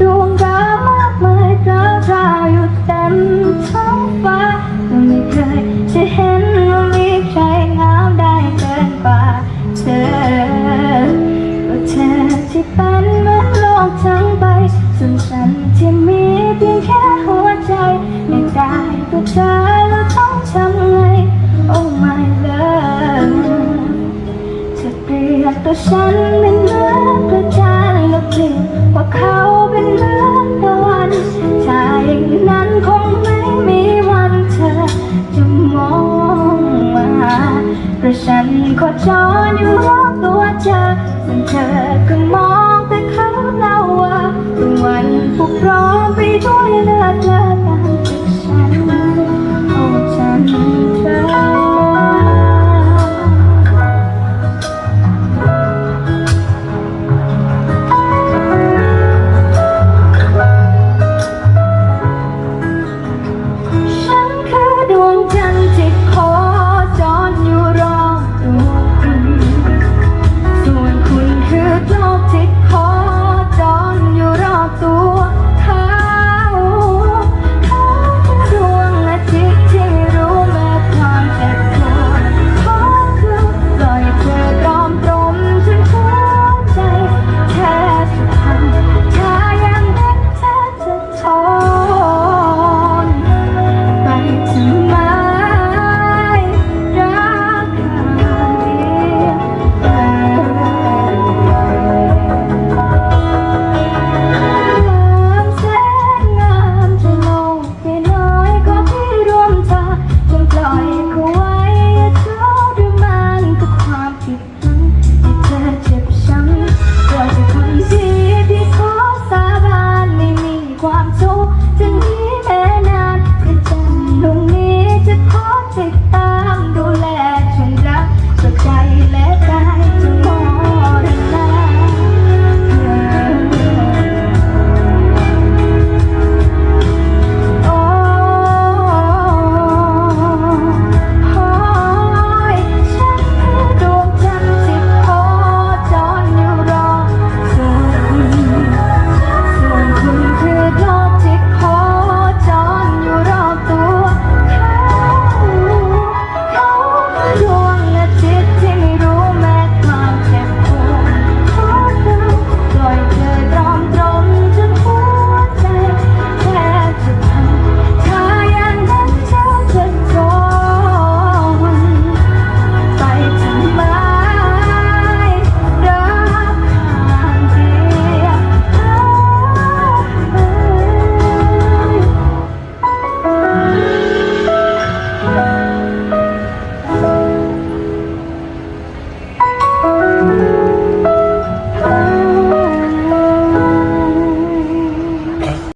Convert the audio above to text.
ดวงดาวมากมายดาวราวอยู่เต็มท้องฟ้าไม่เคยจะเห็นว่ามีใครงามได้เกินกว่าเธอก็เธอที่เป็นเหมือนโลกทั้งใบส่วนฉันที่มีเพียงแค่หัวใจไม่ได้ก็เธอแล้วต้องทำไง Oh my love เธอเปรียบตัวฉัน ฉันโคจรอยู่รอบตัวเธอส่วนเธอก็มองแต่เขาเล่าว่าวันผูกร้อมไปด้วย